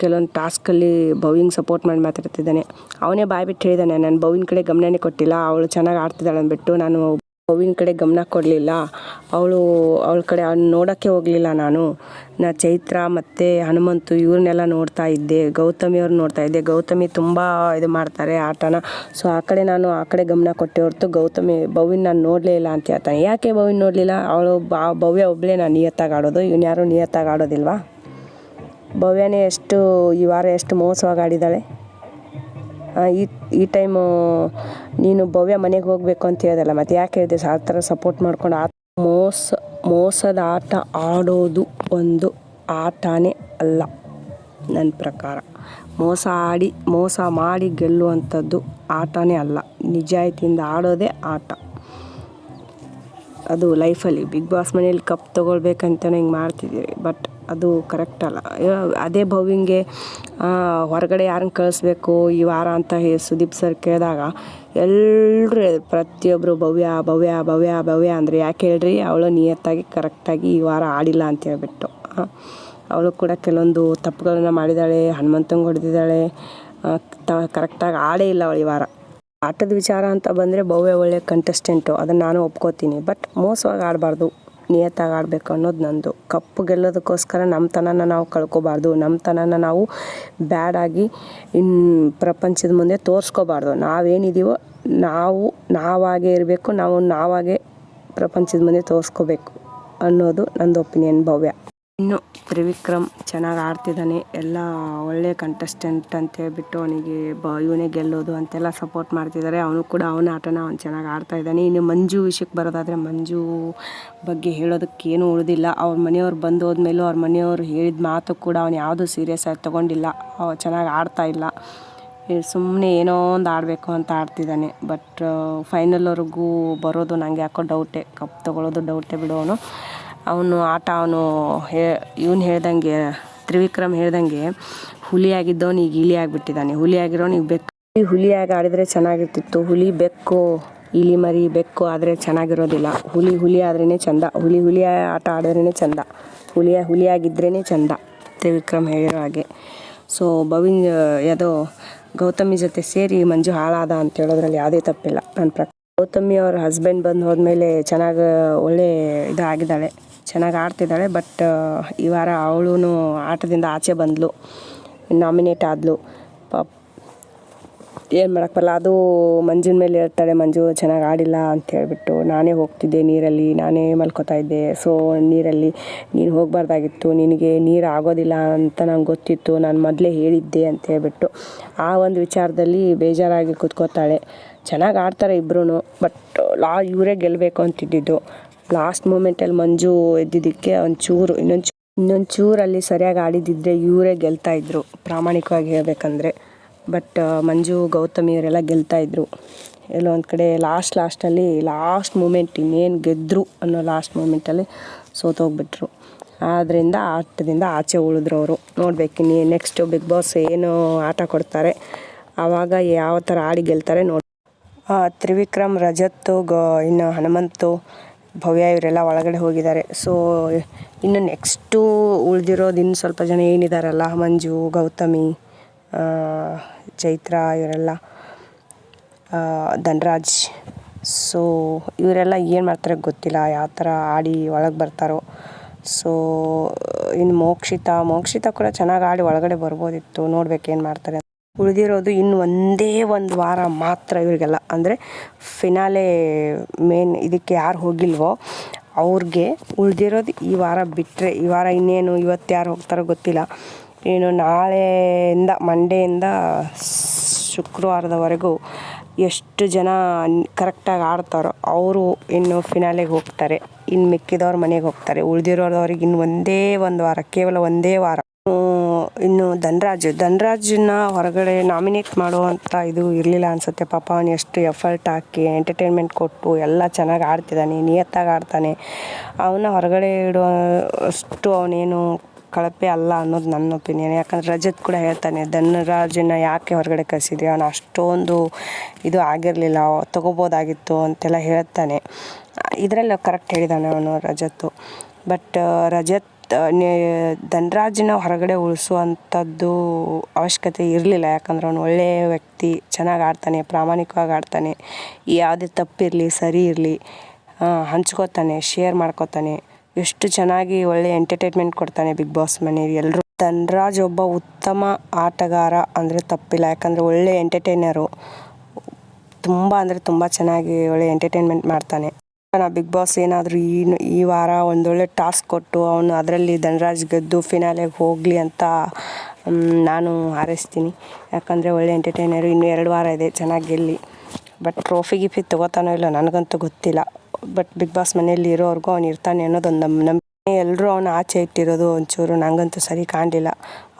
ಕೆಲವೊಂದು ಟಾಸ್ಕಲ್ಲಿ ಭವಿಂಗ್ ಸಪೋರ್ಟ್ ಮಾಡಿ ಮಾತಾಡ್ತಿದ್ದಾನೆ. ಅವನೇ ಬಾಯ್ ಬಿಟ್ಟು ಹೇಳಿದ್ದಾನೆ ನಾನು ಭವಿನ ಕಡೆ ಗಮನನೇ ಕೊಟ್ಟಿಲ್ಲ, ಅವಳು ಚೆನ್ನಾಗಿ ಆಡ್ತಿದ್ದಾಳೆ ಅಂದ್ಬಿಟ್ಟು ನಾನು ಭವಿನ ಕಡೆ ಗಮನ ಕೊಡಲಿಲ್ಲ. ಅವಳು, ಅವಳ ಕಡೆ ಅವ್ನು ನೋಡೋಕ್ಕೆ ಹೋಗಲಿಲ್ಲ ನಾನು. ನಾ ಚೈತ್ರ ಮತ್ತು ಹನುಮಂತು ಇವ್ರನ್ನೆಲ್ಲ ನೋಡ್ತಾ ಇದ್ದೆ, ಗೌತಮಿ ಅವ್ರು ನೋಡ್ತಾ ಇದ್ದೆ. ಗೌತಮಿ ತುಂಬ ಇದು ಮಾಡ್ತಾರೆ ಆಟನ. ಸೊ ಆ ಕಡೆ ನಾನು ಆ ಕಡೆ ಗಮನ ಕೊಟ್ಟೆ ಹೊರತು ಗೌತಮಿ ಭವಿನ ನಾನು ನೋಡಲೇ ಇಲ್ಲ ಅಂತ ಹೇಳ್ತಾನೆ. ಯಾಕೆ ಭವಿನ ನೋಡಲಿಲ್ಲ? ಅವಳು ಬಾ, ಭವ್ಯ ಒಬ್ಬಳೇ ನಾನು ನಿಯತ್ತಾಗಿ ಆಡೋದು, ಇವ್ನು ನಿಯತ್ತಾಗಿ ಆಡೋದಿಲ್ವಾ? ಭವ್ಯನೇ ಎಷ್ಟು, ಈ ವಾರ ಎಷ್ಟು ಮೋಸವಾಗಿ ಆಡಿದ್ದಾಳೆ. ಈ ಈ ಟೈಮು ನೀನು ಭವ್ಯ ಮನೆಗೆ ಹೋಗಬೇಕು ಅಂತ ಹೇಳ್ದಲ್ಲ, ಮತ್ತು ಯಾಕೆ ಹೇಳಿದೆ, ಆ ಥರ ಸಪೋರ್ಟ್ ಮಾಡ್ಕೊಂಡು ಆ ಮೋಸ, ಮೋಸದ ಆಟ ಆಡೋದು ಒಂದು ಆಟನೇ ಅಲ್ಲ ನನ್ನ ಪ್ರಕಾರ. ಮೋಸ ಆಡಿ, ಮೋಸ ಮಾಡಿ ಗೆಲ್ಲುವಂಥದ್ದು ಆಟನೇ ಅಲ್ಲ, ನಿಜಾಯಿತಿಯಿಂದ ಆಡೋದೇ ಆಟ. ಅದು ಲೈಫಲ್ಲಿ ಬಿಗ್ ಬಾಸ್ ಮನೇಲಿ ಕಪ್ ತೊಗೊಳ್ಬೇಕಂತ ಹಿಂಗೆ ಮಾಡ್ತಿದ್ದೀರಿ ಬಟ್ ಅದು ಕರೆಕ್ಟ್ ಅಲ್ಲ. ಅದೇ ಭವ್ಯಂಗೆ ಹೊರಗಡೆ ಯಾರನ್ನ ಕಳಿಸ್ಬೇಕು ಈ ವಾರ ಅಂತ ಹೇ ಸುದೀಪ್ ಸರ್ ಕೇಳಿದಾಗ ಎಲ್ಲರೂ ಪ್ರತಿಯೊಬ್ಬರು ಭವ್ಯ ಭವ್ಯ ಭವ್ಯ ಭವ್ಯ ಅಂದರೆ ಯಾಕೆ ಹೇಳ್ರಿ, ಅವಳು ನಿಯತ್ತಾಗಿ ಕರೆಕ್ಟಾಗಿ ಈ ವಾರ ಆಡಿಲ್ಲ ಅಂತ ಹೇಳ್ಬಿಟ್ಟು. ಅವಳು ಕೂಡ ಕೆಲವೊಂದು ತಪ್ಪುಗಳನ್ನ ಮಾಡಿದ್ದಾಳೆ ಹನುಮಂತಂಗೆ ಹೊಡೆದಿದ್ದಾಳೆ ತ ಕರೆಕ್ಟಾಗಿ ಆಡೇ ಇಲ್ಲ ಅವಳು ಈ ವಾರ. ಆಟದ ವಿಚಾರ ಅಂತ ಬಂದರೆ ಭವ್ಯ ಒಳ್ಳೆ ಕಂಟೆಸ್ಟೆಂಟು ಅದನ್ನು ನಾನು ಒಪ್ಕೋತೀನಿ. ಬಟ್ ಮೋಸವಾಗಿ ಆಡಬಾರ್ದು. ನಿಯತ್ತಾಗಿ ಆಡಬೇಕು ಅನ್ನೋದು ನಂದು. ಕಪ್ಪು ಗೆಲ್ಲೋದಕ್ಕೋಸ್ಕರ ನಮ್ಮ ತನನ ನಾವು ಕಳ್ಕೋಬಾರ್ದು. ನಮ್ಮ ತನನ ನಾವು ಬ್ಯಾಡಾಗಿ ಇನ್ ಪ್ರಪಂಚದ ಮುಂದೆ ತೋರಿಸ್ಕೋಬಾರ್ದು. ನಾವೇನಿದ್ದೀವೋ ನಾವು, ನಾವಾಗೇ ಇರಬೇಕು. ನಾವು ನಾವಾಗೇ ಪ್ರಪಂಚದ ಮುಂದೆ ತೋರಿಸ್ಕೋಬೇಕು ಅನ್ನೋದು ನಂದು ಒಪಿನಿಯನ್ ಭವ್ಯ. ಇನ್ನು ತ್ರಿವಿಕ್ರಮ್ ಚೆನ್ನಾಗಿ ಆಡ್ತಿದ್ದಾನೆ. ಎಲ್ಲ ಒಳ್ಳೆ ಕಂಟೆಸ್ಟೆಂಟ್ ಅಂತ ಹೇಳ್ಬಿಟ್ಟು ಅವನಿಗೆ ಬ, ಇವನೇ ಗೆಲ್ಲೋದು ಅಂತೆಲ್ಲ ಸಪೋರ್ಟ್ ಮಾಡ್ತಿದ್ದಾರೆ ಅವನು ಕೂಡ ಅವನ ಆಟನ ಅವ್ನು ಚೆನ್ನಾಗಿ ಆಡ್ತಾಯಿದ್ದಾನೆ ಇನ್ನು ಮಂಜು ವಿಷಯಕ್ಕೆ ಬರೋದಾದರೆ ಮಂಜು ಬಗ್ಗೆ ಹೇಳೋದಕ್ಕೆ ಉಳಿದಿಲ್ಲ. ಅವ್ರ ಮನೆಯವ್ರು ಬಂದು ಹೋದ್ಮೇಲೂ ಅವ್ರ ಮನೆಯವ್ರು ಹೇಳಿದ ಮಾತು ಕೂಡ ಅವ್ನು ಯಾವುದೂ ಸೀರಿಯಸ್ ಆಗಿ ತೊಗೊಂಡಿಲ್ಲ. ಅವ ಚೆನ್ನಾಗಿ ಆಡ್ತಾ ಇಲ್ಲ. ಸುಮ್ಮನೆ ಏನೋ ಒಂದು ಆಡಬೇಕು ಅಂತ ಆಡ್ತಿದ್ದಾನೆ. ಬಟ್ ಫೈನಲ್ವರೆಗೂ ಬರೋದು ನನಗೆ ಯಾಕೋ ಡೌಟೇ ಕಪ್ ತೊಗೊಳೋದು ಡೌಟೇ ಬಿಡು ಅವನು. ಅವನು ಆಟ, ಅವನು ಹೇ, ಇವನು ಹೇಳ್ದಂಗೆ, ತ್ರಿವಿಕ್ರಮ್ ಹೇಳ್ದಂಗೆ ಹುಲಿಯಾಗಿದ್ದವನು ಈಗ ಇಲಿ ಆಗಿಬಿಟ್ಟಿದ್ದಾನೆ ಹುಲಿ ಆಗಿರೋನು ಈಗ ಬೆಕ್ಕು. ಹುಲಿಯಾಗಿ ಆಡಿದರೆ ಚೆನ್ನಾಗಿರ್ತಿತ್ತು. ಹುಲಿ ಬೆಕ್ಕು, ಇಲಿ ಮರಿ, ಬೆಕ್ಕು ಆದರೆ ಚೆನ್ನಾಗಿರೋದಿಲ್ಲ. ಹುಲಿ ಹುಲಿ ಆದ್ರೇ ಚಂದ. ಹುಲಿ ಹುಲಿ ಆಟ ಆಡಿದ್ರೇ ಚಂದ. ಹುಲಿಯ ಹುಲಿಯಾಗಿದ್ರೇ ಚಂದ. ತ್ರಿವಿಕ್ರಮ್ ಹೇಳಿರೋ ಹಾಗೆ. ಸೊ ಭವಿನ್, ಯಾವುದೋ ಗೌತಮಿ ಜೊತೆ ಸೇರಿ ಮಂಜು ಹಾಳಾದ ಅಂತ ಹೇಳೋದ್ರಲ್ಲಿ ಯಾವುದೇ ತಪ್ಪಿಲ್ಲ. ನನ್ನ ಪ್ರಕಾರ ಗೌತಮಿ ಅವ್ರ ಹಸ್ಬೆಂಡ್ ಬಂದು ಹೋದ್ಮೇಲೆ ಚೆನ್ನಾಗಿ ಒಳ್ಳೆ ಇದಾಗಿದ್ದಾಳೆ. ಚೆನ್ನಾಗಿ ಆಡ್ತಿದ್ದಾಳೆ ಬಟ್ ಈ ವಾರ ಅವಳು ಆಟದಿಂದ ಆಚೆ ಬಂದಳು ನಾಮಿನೇಟ್ ಆದಳು ಪಾಪ, ಏನು ಮಾಡೋಕ್ಕೆ ಬರಲ್ಲ, ಅದು ಮಂಜಿನ ಮೇಲೆ ಇರ್ತಾಳೆ ಮಂಜು ಚೆನ್ನಾಗಿ ಆಡಿಲ್ಲ ಅಂತ ಹೇಳಿಬಿಟ್ಟು, ನಾನೇ ಹೋಗ್ತಿದ್ದೆ ನೀರಲ್ಲಿ, ನಾನೇ ಮಲ್ಕೋತಾ ಇದ್ದೆ ಸೊ ನೀರಲ್ಲಿ ನೀನು ಹೋಗಬಾರ್ದಾಗಿತ್ತು, ನಿನಗೆ ನೀರು ಆಗೋದಿಲ್ಲ ಅಂತ ನಂಗೆ ಗೊತ್ತಿತ್ತು, ನಾನು ಮೊದಲೇ ಹೇಳಿದ್ದೆ ಅಂತ ಹೇಳ್ಬಿಟ್ಟು, ಆ ಒಂದು ವಿಚಾರದಲ್ಲಿ ಬೇಜಾರಾಗಿ ಕೂತ್ಕೋತಾಳೆ. ಚೆನ್ನಾಗಿ ಆಡ್ತಾರೆ ಇಬ್ಬರೂ ಬಟ್ ಲಾ, ಇವರೇ ಗೆಲ್ಲಬೇಕು ಅಂತಿದ್ದಿದ್ದು. ಲಾಸ್ಟ್ ಮೂಮೆಂಟಲ್ಲಿ ಮಂಜು ಎದ್ದಿದ್ದಕ್ಕೆ ಒಂಚೂರು ಇನ್ನೊಂದು ಇನ್ನೊಂದು ಚೂರಲ್ಲಿ ಸರಿಯಾಗಿ ಆಡಿದ್ದಿದ್ರೆ ಇವರೇ ಗೆಲ್ತಾ ಇದ್ರು, ಪ್ರಾಮಾಣಿಕವಾಗಿ ಹೇಳ್ಬೇಕಂದ್ರೆ. ಬಟ್ ಮಂಜು, ಗೌತಮಿ ಇವರೆಲ್ಲ ಗೆಲ್ತಾ ಇದ್ರು. ಎಲ್ಲೋ ಒಂದು ಕಡೆ ಲಾಸ್ಟ್ ಲಾಸ್ಟಲ್ಲಿ ಲಾಸ್ಟ್ ಮೂಮೆಂಟ್ ಇನ್ನೇನು ಗೆದ್ದರು ಅನ್ನೋ ಲಾಸ್ಟ್ ಮೂಮೆಂಟಲ್ಲಿ ಸೋತೋಗ್ಬಿಟ್ರು ಆದ್ದರಿಂದ ಆಟದಿಂದ ಆಚೆ ಉಳಿದ್ರು ಅವರು. ನೋಡ್ಬೇಕು ನೀ ನೆಕ್ಸ್ಟು ಬಿಗ್ ಬಾಸ್ ಏನು ಆಟ ಕೊಡ್ತಾರೆ. ಆವಾಗ ಯಾವ ಥರ ಆಡಿ ಗೆಲ್ತಾರೆ ನೋಡಿ ತ್ರಿವಿಕ್ರಮ್, ರಜತ್ತು, ಗ, ಇನ್ನು ಹನುಮಂತು ಭವ್ಯ ಇವರೆಲ್ಲ ಒಳಗಡೆ ಹೋಗಿದ್ದಾರೆ. ಸೊ ಇನ್ನು ನೆಕ್ಸ್ಟು ಉಳಿದಿರೋದು ಇನ್ನು ಸ್ವಲ್ಪ ಜನ ಏನಿದಾರಲ್ಲ, ಮಂಜು, ಗೌತಮಿ ಚೈತ್ರ ಇವರೆಲ್ಲ ಧನ್ರಾಜ್. ಸೊ ಇವರೆಲ್ಲ ಏನು ಮಾಡ್ತಾರೆ ಗೊತ್ತಿಲ್ಲ, ಯಾವ ಥರ ಆಡಿ ಒಳಗೆ ಬರ್ತಾರೋ. ಸೊ ಇನ್ನು ಮೋಕ್ಷಿತ ಮೋಕ್ಷಿತ ಕೂಡ ಚೆನ್ನಾಗಿ ಆಡಿ ಒಳಗಡೆ ಬರ್ಬೋದಿತ್ತು. ನೋಡ್ಬೇಕು ಏನು ಮಾಡ್ತಾರೆ ಉಳಿದಿರೋದು ಇನ್ನು ಒಂದೇ ಒಂದು ವಾರ ಮಾತ್ರ ಇವರಿಗೆಲ್ಲ. ಅಂದರೆ ಫಿನಾಲೆ ಮೇನ್ ಇದಕ್ಕೆ ಯಾರು ಹೋಗಿಲ್ವೋ ಅವ್ರಿಗೆ ಉಳಿದಿರೋದು ಈ ವಾರ ಬಿಟ್ಟರೆ ಈ ವಾರ ಇನ್ನೇನು ಇವತ್ತು ಯಾರು ಹೋಗ್ತಾರೋ ಗೊತ್ತಿಲ್ಲ. ಏನು ನಾಳೆಯಿಂದ ಮಂಡೆಯಿಂದ ಶುಕ್ರವಾರದವರೆಗೂ ಎಷ್ಟು ಜನ ಕರೆಕ್ಟಾಗಿ ಆಡ್ತಾರೋ ಅವರು ಇನ್ನು ಫಿನಾಲೆಗೆ ಹೋಗ್ತಾರೆ. ಇನ್ನು ಮಿಕ್ಕಿದವ್ರ ಮನೆಗೆ ಹೋಗ್ತಾರೆ. ಉಳಿದಿರೋದವ್ರಿಗೆ ಇನ್ನು ಒಂದೇ ಒಂದು ವಾರ, ಕೇವಲ ಒಂದೇ ವಾರ. ಇನ್ನು ಧನ್ರಾಜ್, ಧನ್ರಾಜ್ನ ಹೊರಗಡೆ ನಾಮಿನೇಟ್ ಮಾಡುವಂಥ ಇದು ಇರಲಿಲ್ಲ ಅನಿಸುತ್ತೆ. ಪಾಪ ಅವನು ಎಷ್ಟು ಎಫರ್ಟ್ ಹಾಕಿ ಎಂಟರ್ಟೈನ್ಮೆಂಟ್ ಕೊಟ್ಟು ಎಲ್ಲ ಚೆನ್ನಾಗಿ ಆಡ್ತಿದ್ದಾನೆ ನಿಯತ್ತಾಗಿ ಆಡ್ತಾನೆ. ಅವನ್ನ ಹೊರಗಡೆ ಇಡುವ ಅಷ್ಟು ಅವನೇನು ಕಳಪೆ ಅಲ್ಲ ಅನ್ನೋದು ನನ್ನ ಒಪಿನಿಯನ್ ಯಾಕಂದ್ರೆ ರಜತ್ ಕೂಡ ಹೇಳ್ತಾನೆ ಧನ್ರಾಜನ್ನ ಯಾಕೆ ಹೊರಗಡೆ ಕಳಿಸಿದ್ರಿ ಅವನು ಅಷ್ಟೊಂದು ಇದು ಆಗಿರಲಿಲ್ಲ, ತಗೋಬೋದಾಗಿತ್ತು ಅಂತೆಲ್ಲ ಹೇಳ್ತಾನೆ. ಇದರಲ್ಲಿ ಕರೆಕ್ಟ್ ಹೇಳಿದ್ದಾನೆ ಅವನು ರಜತ್ತು. ಬಟ್ ರಜತ್ ಧನ್ರಾಜ್ನ ಹೊರಗಡೆ ಉಳಿಸುವಂಥದ್ದು ಅವಶ್ಯಕತೆ ಇರಲಿಲ್ಲ. ಯಾಕಂದ್ರೆ ಅವನು ಒಳ್ಳೆಯ ವ್ಯಕ್ತಿ, ಚೆನ್ನಾಗಿ ಆಡ್ತಾನೆ, ಪ್ರಾಮಾಣಿಕವಾಗಿ ಆಡ್ತಾನೆ. ಯಾವುದೇ ತಪ್ಪಿರಲಿ, ಸರಿ ಇರಲಿ ಹಂಚ್ಕೋತಾನೆ ಶೇರ್ ಮಾಡ್ಕೋತಾನೆ. ಎಷ್ಟು ಚೆನ್ನಾಗಿ ಒಳ್ಳೆಯ ಎಂಟರ್ಟೈನ್ಮೆಂಟ್ ಕೊಡ್ತಾನೆ ಬಿಗ್ ಬಾಸ್ ಮನೆಯಲ್ಲಿ ಎಲ್ಲರೂ ಧನ್ರಾಜ್ ಒಬ್ಬ ಉತ್ತಮ ಆಟಗಾರ ಅಂದರೆ ತಪ್ಪಿಲ್ಲ. ಯಾಕಂದರೆ ಒಳ್ಳೆಯ ಎಂಟರ್ಟೈನರು ತುಂಬ ಅಂದರೆ ತುಂಬ ಚೆನ್ನಾಗಿ ಒಳ್ಳೆಯ ಎಂಟರ್ಟೈನ್ಮೆಂಟ್ ಮಾಡ್ತಾನೆ. ನಾ ಬಿಗ್ ಬಾಸ್ ಏನಾದರೂ ಈ ಈ ವಾರ ಒಂದೊಳ್ಳೆ ಟಾಸ್ಕ್ ಕೊಟ್ಟು ಅವನು ಅದರಲ್ಲಿ ಧನರಾಜ್ ಗೆದ್ದು ಫಿನಾಲೆಗೆ ಹೋಗಲಿ ಅಂತ ನಾನು ಹಾರೈಸ್ತೀನಿ. ಯಾಕಂದರೆ ಒಳ್ಳೆ ಎಂಟರ್ಟೈನರು ಇನ್ನು ಎರಡು ವಾರ ಇದೆ, ಚೆನ್ನಾಗಿ ಗೆಲ್ಲಿ. ಬಟ್ ಟ್ರೋಫಿ ಗಿಫಿ ತೊಗೋತಾನೋ ಇಲ್ಲ ನನಗಂತೂ ಗೊತ್ತಿಲ್ಲ. ಬಟ್ ಬಿಗ್ ಬಾಸ್ ಮನೆಯಲ್ಲಿ ಇರೋವರೆಗೂ ಅವನು ಇರ್ತಾನೆ ಅನ್ನೋದೊಂದು ನಮ್ಮ ನಂಬಿಕೆ ಎಲ್ಲರೂ ಅವನು ಆಚೆ ಇಟ್ಟಿರೋದು ಒಂಚೂರು ನನಗಂತೂ ಸರಿ ಕಾಣಲಿಲ್ಲ.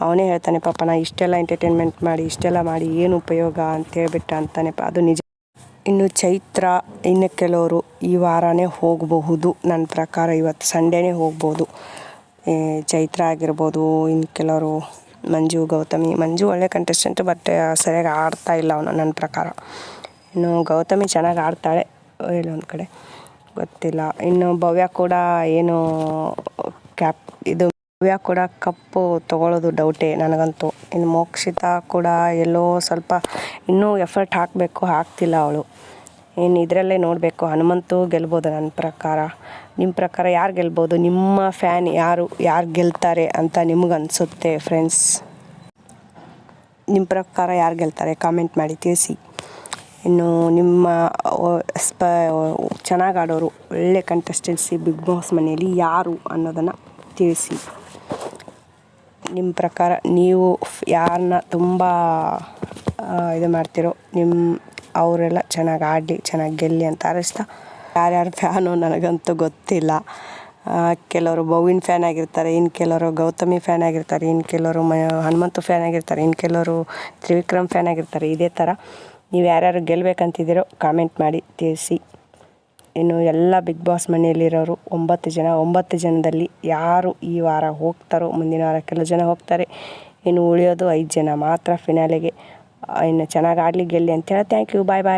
ಅವನೇ ಹೇಳ್ತಾನೆ, ಪಾಪ ನಾ ಇಷ್ಟೆಲ್ಲ ಎಂಟರ್ಟೈನ್ಮೆಂಟ್ ಮಾಡಿ, ಇಷ್ಟೆಲ್ಲ ಮಾಡಿ, ಏನು ಉಪಯೋಗ? ಅಂತ ಹೇಳ್ಬಿಟ್ಟು ಅಂತಾನೆ, ಅದು ನಿಜ ಇನ್ನು ಚೈತ್ರ ಇನ್ನು ಕೆಲವರು ಈ ವಾರನೇ ಹೋಗಬಹುದು. ನನ್ನ ಪ್ರಕಾರ ಇವತ್ತು ಸಂಡೇನೇ ಹೋಗ್ಬೋದು ಚೈತ್ರ ಆಗಿರ್ಬೋದು, ಇನ್ನು ಕೆಲವರು ಮಂಜು, ಗೌತಮಿ, ಮಂಜು ಒಳ್ಳೆ ಕಂಟೆಸ್ಟೆಂಟ್ ಬಟ್ ಸರಿಯಾಗಿ ಆಡ್ತಾ ಇಲ್ಲ ಅವನು ನನ್ನ ಪ್ರಕಾರ. ಇನ್ನು ಗೌತಮಿ ಚೆನ್ನಾಗಿ ಆಡ್ತಾಳೆ. ಒಂದು ಕಡೆ. ಗೊತ್ತಿಲ್ಲ. ಇನ್ನು ಭವ್ಯ ಕೂಡ ಏನು ಕ್ಯಾಪ್ ಇದು ಭವ್ಯ ಕೂಡ ಕಪ್ಪು ತಗೊಳ್ಳೋದು ಡೌಟೇ ನನಗಂತೂ. ಇನ್ನು ಮೋಕ್ಷಿತಾ ಕೂಡ ಎಲ್ಲೋ ಸ್ವಲ್ಪ ಇನ್ನೂ ಎಫರ್ಟ್ ಹಾಕಬೇಕು, ಹಾಕ್ತಿಲ್ಲ ಅವಳು. ಇನ್ನು ಇದರಲ್ಲೇ ನೋಡಬೇಕು, ಹನುಮಂತು ಗೆಲ್ಬೋದು ನನ್ನ ಪ್ರಕಾರ. ನಿಮ್ಮ ಪ್ರಕಾರ ಯಾರು ಗೆಲ್ಬೋದು? ನಿಮ್ಮ ಫ್ಯಾನ್ ಯಾರು ಯಾರು ಗೆಲ್ತಾರೆ ಅಂತ ನಿಮ್ಗೆ ಅನಿಸುತ್ತೆ ಫ್ರೆಂಡ್ಸ್ ನಿಮ್ಮ ಪ್ರಕಾರ ಯಾರು ಗೆಲ್ತಾರೆ? ಕಾಮೆಂಟ್ ಮಾಡಿ, ತಿಳಿಸಿ. ಇನ್ನು ನಿಮ್ಮ ಸ್ಪ ಚೆನ್ನಾಗಿ ಆಡೋರು, ಒಳ್ಳೆ ಕಂಟೆಸ್ಟೆನ್ಸಿ ಬಿಗ್ ಬಾಸ್ ಮನೆಯಲ್ಲಿ ಯಾರು ಅನ್ನೋದನ್ನು ತಿಳಿಸಿ. ನಿಮ್ಮ ಪ್ರಕಾರ ನೀವು ಯಾರನ್ನ ತುಂಬ ಇದು ಮಾಡ್ತಿರೋ ನಿಮ್ಮ ಅವರೆಲ್ಲ ಚೆನ್ನಾಗಿ ಆಡಲಿ ಚೆನ್ನಾಗಿ ಗೆಲ್ಲಿ ಅಂತ ಹಾರೈಸ್ತಾ ಯಾರ್ಯಾರು ಫ್ಯಾನು ನನಗಂತೂ ಗೊತ್ತಿಲ್ಲ. ಕೆಲವರು ಬೌವಿನ ಫ್ಯಾನ್ ಆಗಿರ್ತಾರೆ ಇನ್ನು ಕೆಲವರು ಗೌತಮಿ ಫ್ಯಾನ್ ಆಗಿರ್ತಾರೆ ಇನ್ನು ಕೆಲವರು ಮ, ಹನುಮಂತು ಫ್ಯಾನ್ ಆಗಿರ್ತಾರೆ ಇನ್ನು ಕೆಲವರು ತ್ರಿವಿಕ್ರಮ್ ಫ್ಯಾನ್ ಆಗಿರ್ತಾರೆ, ಇದೇ ಥರ ನೀವು ಯಾರ್ಯಾರು ಗೆಲ್ಲಬೇಕಂತಿದ್ದೀರೋ ಕಾಮೆಂಟ್ ಮಾಡಿ ತಿಳಿಸಿ. ಇನ್ನು ಎಲ್ಲ ಬಿಗ್ ಬಾಸ್ ಮನೆಯಲ್ಲಿರೋರು ಒಂಬತ್ತು ಜನ, ಒಂಬತ್ತು ಜನದಲ್ಲಿ ಯಾರು ಈ ವಾರ ಹೋಗ್ತಾರೋ, ಮುಂದಿನ ವಾರ ಕೆಲವು ಜನ ಹೋಗ್ತಾರೆ. ಇನ್ನು ಉಳಿಯೋದು ಐದು ಜನ ಮಾತ್ರ ಫಿನಾಲೆಗೆ ಇನ್ನು ಚೆನ್ನಾಗಿ ಆಡಲಿ ಗೆಲ್ಲಿ ಹೇಳಿ ಥ್ಯಾಂಕ್ ಯು ಬಾಯ್ ಬಾಯ್